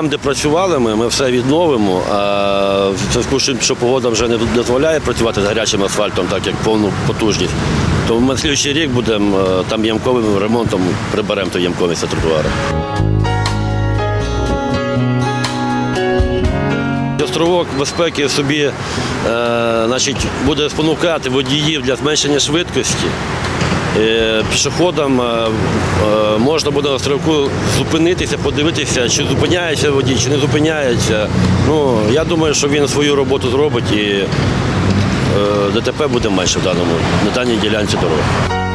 Там, де працювали ми, ми все відновимо. А з тим, що погода вже не дозволяє працювати з гарячим асфальтом, так як повну потужність, то ми слідчий рік будемо е, там ямковим ремонтом приберемо ту ямковість тротуару. Островок безпеки собі е, значить, буде спонукати водіїв для зменшення швидкості. Е, Пішоходам можна буде на стрілку зупинитися, подивитися, чи зупиняється водій, чи не зупиняється. Ну, я думаю, що він свою роботу зробить і е, ДТП буде менше в даному, на даній ділянці дороги.